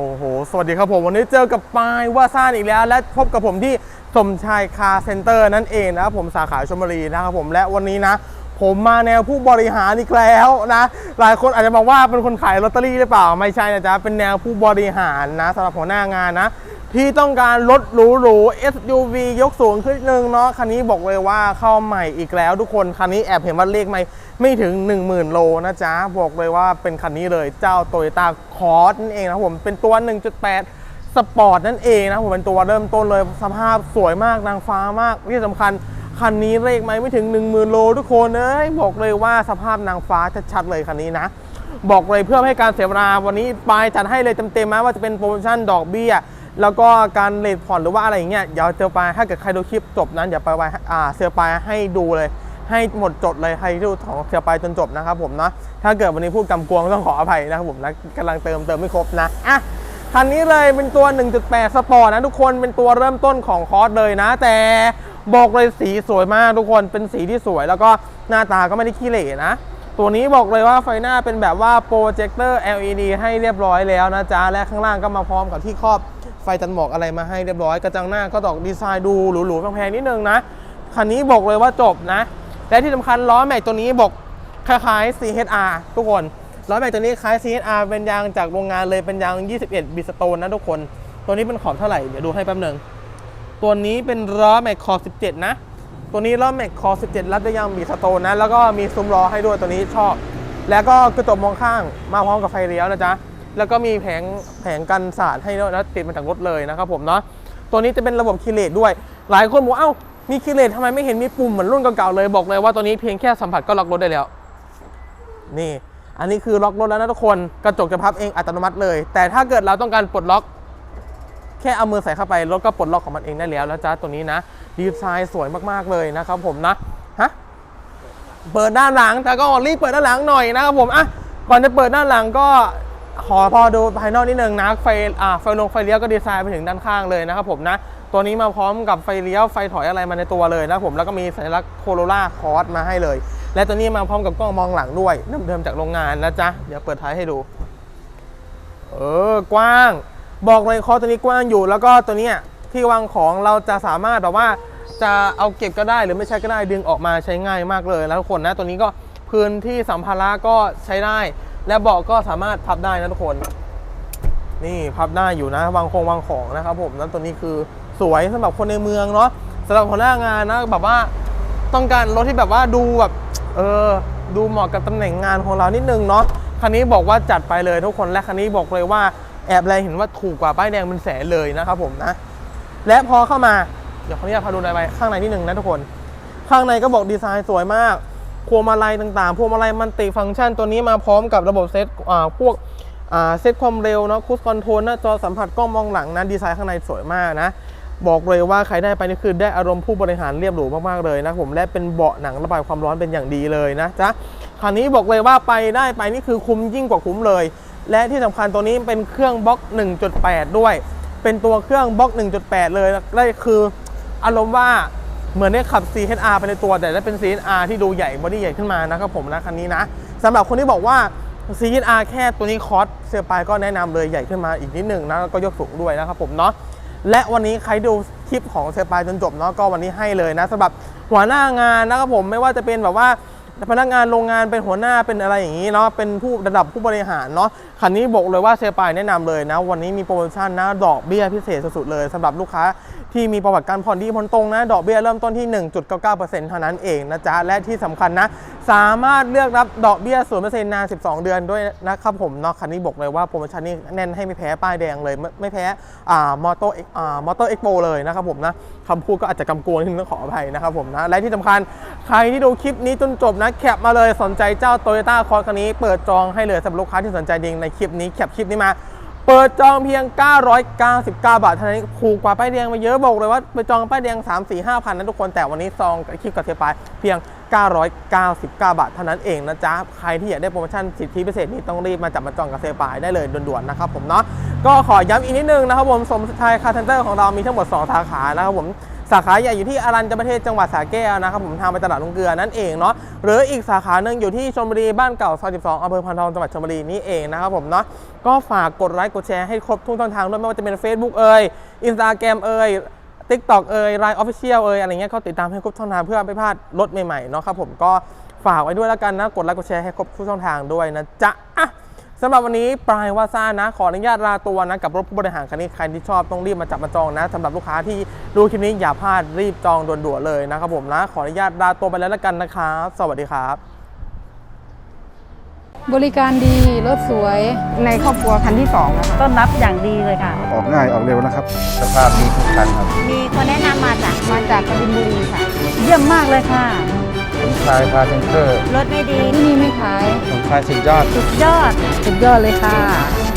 โอ้โห สวัสดีครับผม วันนี้เจอกับปายว่าซ่านอีกแล้ว และพบกับผมที่สมชายคาเซ็นเตอร์นั่นเองนะครับผมสาขาชลบุรีนะครับผมและวันนี้นะ ผมมาแนวผู้บริหารอีกแล้วนะ หลายคนอาจจะบอกว่าเป็นคนขายลอตเตอรี่หรือเปล่า ไม่ใช่นะจ๊ะเป็นแนวผู้บริหารนะสำหรับหัวหน้างานนะ ที่ต้องการรถหรูๆ SUV ยกสูงขึ้นหนึ่งเนาะคันนี้บอกเลยว่าเข้าใหม่อีกแล้วทุกคน คันนี้แอบเห็นว่าเลขไม่ไม่ถึง 10,000 โลนะจ๊ะ บอกเลยว่าเป็นคันนี้เลยเจ้า Toyota Cross นั่นเองนะผมเป็นตัว 1.8 สปอร์ตนั่นเองนะผมเป็นตัวเริ่มต้นเลยสภาพสวยมากนางฟ้ามากที่สำคัญคันนี้เลขไม่ไม่ถึง 10,000 โลทุกคนเอ้ยบอกเลยว่าสภาพนางฟ้าชัดๆเลยคันนี้นะบอกเลยเพื่อให้การเสียเวลาวันนี้ปายจัดให้เลยเต็มๆนะว่าจะเป็นโปรโมชั่นดอกเบี้ย แล้วก็การเลทผ่อนหรือว่าอะไรอย่างเงี้ยเดี๋ยวเจอปถ้าเกิดใครดูคลิปจบนั้นเดี๋ยวไปไว้อ่าเสียปให้ดูเลย ให้หมดจดเลยใครที่ดูของเสียปจนจบนะครับผมนะถ้าเกิดวันนี้พูดกำกวงต้องขออภัยนะครับผมนะกำลังเติมเติมไม่ครบนะอะคันนี้เลยเป็นตัว 1.8 สปอร์ตนะทุกคนเป็นตัวเริ่มต้นของคอร์สเลยนะ แต่บอกเลยสีสวยมากทุกคนเป็นสีที่สวย แล้วก็หน้าตาก็ไม่ได้ขี้เหร่นะ ตัวนี้บอกเลยว่าไฟหน้าเป็นแบบว่าโปรเจคเตอร์ LED ให้เรียบร้อยแล้วนะจ๊ะ และข้างล่างก็มาพร้อมกับที่ครอบ ไฟจันหมอกอะไรมาให้เรียบร้อย กระจังหน้าก็ดอกดีไซน์ดูหรูๆแพงๆนิดนึงนะ คันนี้บอกเลยว่าจบนะ และที่สำคัญล้อแม็กตัวนี้บอกคล้ายๆ CHR ทุกคน ล้อแม็กตัวนี้คล้าย CHR เป็นยางจากโรงงานเลยเป็นยาง 21 บิสโตนนะทุกคน ตัวนี้เป็นขอบเท่าไหร่ เดี๋ยวดูให้แป๊บหนึงตัวนี้เป็นล้อแม็กคอ17 นะ ตัวนี้ล้อแม็กคอ17 รัดด้วยยางบีสโตนนะ แล้วก็มีซุ้มล้อให้ด้วยตัวนี้ชอบ แล้วก็กระจกมองข้างมาพร้อมกับไฟเลี้ยวนะจ๊ะ แล้วก็มีแผงแผงกันสาดให้ด้วยนะติดมาจากรถเลยนะครับผมเนาะตัวนี้จะเป็นระบบคีเลตด้วย หลายคนบอกเอ้ามีคีเลตทำไมไม่เห็นมีปุ่มเหมือนรุ่นเก่าๆเลยบอกเลยว่าตัวนี้เพียงแค่สัมผัสก็ล็อกรถได้แล้ว นี่ อันนี้คือล็อกรถแล้วนะทุกคนกระจกจะพับเองอัตโนมัติเลย แต่ถ้าเกิดเราต้องการปลดล็อก แค่เอามือใส่เข้าไปรถก็ปลดล็อกของมันเองได้แล้วนะจ๊ะตัวนี้นะดีไซน์สวยมากๆเลยนะครับผมนะฮะเปิดด้านหลังแต่ก็รีบเปิดด้านหลังหน่อยนะครับผมอะก่อนจะเปิดด้านหลังก็ ขอพอดูภายนอกนิดนึงนะไฟอ่าไฟลงไฟเลี้ยวก็ดีไซน์ไปถึงด้านข้างเลยนะครับผมนะ ตัวนี้มาพร้อมกับไฟเลี้ยวไฟถอยอะไรมาในตัวเลยนะผมแล้วก็มีสัญลักษณ์โคโรล่าคอร์สมาให้เลย และตัวนี้มาพร้อมกับกล้องมองหลังด้วยเดิมๆจากโรงงานนะจ๊ะเดี๋ยวเปิดท้ายให้ดูเออกว้าง บอกเลยคอตัวนี้กว้างอยู่ แล้วก็ตัวนี้ที่วางของเราจะสามารถแบบว่าจะเอาเก็บก็ได้หรือไม่ใช้ก็ได้ดึงออกมาใช้ง่ายมากเลย แล้วทุกคนนะตัวนี้ก็พื้นที่สัมภาระก็ใช้ได้ และเบาะก็สามารถพับได้นะทุกคน นี่พับได้อยู่นะ วางคงวางของนะครับผมนั้นตัวนี้คือสวยสำหรับคนในเมืองเนาะสำหรับหัวหน้างานนะแบบว่าต้องการรถที่แบบว่าดูแบบเออดูเหมาะกับตำแหน่งงานของเรานิดนึงเนาะคันนี้บอกว่าจัดไปเลยทุกคนและคันนี้บอกเลยว่าแอบแลเห็นว่าถูกกว่าป้ายแดงเป็นแสนเลยนะครับผมนะ และพอเข้ามาเดี๋ยวขออนุญาตพาดูในไปข้างในนิดนึงนะทุกคน ข้างในก็บอกดีไซน์สวยมาก พวงมาลัยต่างๆ พวงมาลัยมันติฟังก์ชันตัวนี้มาพร้อมกับระบบเซตอ่าพวกอ่าเซตความเร็วเนาะคูสคอนโทรลหน้าจอสัมผัสกล้องมองหลังนะดีไซน์ข้างในสวยมากนะบอกเลยว่าใครได้ไปนี่คือได้อารมณ์ผู้บริหารเรียบหรูมากๆเลยนะผมและเป็นเบาะหนังระบายความร้อนเป็นอย่างดีเลยนะจ๊ะคันนี้บอกเลยว่าไปได้ไปนี่คือคุ้มยิ่งกว่าคุ้มเลย และที่สำคัญตัวนี้เป็นเครื่องบล็อก 1.8 ด้วย เป็นตัวเครื่องบล็อก 1.8 เลยได้คืออารมณ์ว่า เหมือนได้ขับ CHR ไปในตัวแต่ได้เป็น CHR ที่ดูใหญ่บอดี้ใหญ่ขึ้นมานะครับผมนะคันนี้นะสำหรับคนที่บอกว่า CHR แค่ตัวนี้คอสเซอร์ปายก็แนะนำเลยใหญ่ขึ้นมาอีกนิดหนึ่งนะแล้วก็ยกสูงด้วยนะครับผมเนาะและวันนี้ใครดูคลิปของเซอร์ปายจนจบเนาะก็วันนี้ให้เลยนะสำหรับหัวหน้างานนะครับผมไม่ว่าจะเป็นแบบว่าพนักงานโรงงานเป็นหัวหน้าเป็นอะไรอย่างนี้เนาะเป็นผู้ระดับผู้บริหารเนาะคันนี้บอกเลยว่าเซปายแนะนำเลยนะ วันนี้มีโปรโมชั่นนะดอกเบี้ยพิเศษสุดๆเลยสำหรับลูกค้า ที่มีประวัติการผ่อนดีผ่อนตรงนะ ดอกเบี้ยเริ่มต้นที่ 1.99%เท่านั้นเองนะจ๊ะ และที่สำคัญนะ สามารถเลือกรับดอกเบี้ย0%นเปอร์เซ็นต์นาน 12 เดือนด้วยนะครับผมเนาะคันนี้บอกเลยว่าโปรโมชั่นนี้แน่นให้ไม่แพ้ป้ายแดงเลย ไม่ไม่แพ้อ่ามอเตอร์อ่ามอเตอร์เอ็กโปเลยนะครับผมนะคำพูดก็อาจจะกำกวงนิดนึงต้องขออภัยนะครับผมนะและที่สำคัญใครที่ดูคลิปนี้จนจบนะแคปมาเลยสนใจเจ้า Toyota c o r s คันนี้เปิดจองให้เลยสำหรับลูกค้าที่สนใจจริงในคลิปนี้แคปคลิปนี้มา เปิดจองเพียง 999 บาทเท่านั้นถูกกว่าป้ายแดงมาเยอะบอกเลยว่าไปจองป้ายแดง 3 4 5พันนะทุกคนแต่วันนี้ซองกับคลิปกับเทปายเพียง 999 บาทเท่านั้นเองนะจ๊ะ ใครที่อยากได้โปรโมชั่นสิทธิพิเศษนี้ต้องรีบมาจับมาจองกับเซปายได้เลยด่วนๆนะครับผมเนาะก็ขอย้ำอีกนิดนึงนะครับผมสมชายคาเซนเตอร์ของเรามีทั้งหมด 2 สาขานะครับผม สาขาใหญ่อยู่ที่อารัญญประเทศจังหวัดสระแก้วนะครับผมทางไปตลาดลงเกลือนั่นเองเนาะหรืออีกสาขาหนึ่งอยู่ที่ชลบุรีบ้านเก่าซอย12อำเภอพันทองจังหวัดชลบุรีนี่เองนะครับผมเนาะก็ฝากกดไลค์กดแชร์ให้ครบทุกช่องทางด้วยไม่ว่าจะเป็น Facebook เอ่ย Instagram เอ่ย t ิ k t o k เอ่ยไลน์ออฟฟิเชียลเอ่ยอะไรเงี้ยก็ติดตามให้ครบช่องทางเพื่อไม่พลาดรถใหม่ๆเนาะครับผมก็ฝากไว้ด้วยแล้วกันนะ กดไลค์กดแชร์ให้ครบทุกช่องทางด้วยนะจ๊ะ สำหรับวันนี้ปลายว่าซ่านะ ขออนุญาตลาตัวนะ กับรถผู้บริหารคันนี้ใครที่ชอบต้องรีบมาจับมาจองนะสำหรับลูกค้าที่ดูคลิปนี้อย่าพลาดรีบจองด่วนๆเลยนะครับผมนะ ขออนุญาตลาตัวไปแล้วแล้วกันนะครับสวัสดีครับ บริการดี รถสวย ในครอบครัวคันที่สองนะคะต้อนรับอย่างดีเลยค่ะ ออกง่ายออกเร็วนะครับ สภาพดีทุกคันครับ มีคนแนะนำมาจากมาจากกบินบุรีค่ะ เยี่ยมมากเลยค่ะ ผมชายพาเซนเตอร์ รถไม่ดีที่นี่ไม่ขายผมชายสุดยอด สุดยอด สุดยอดเลยค่ะ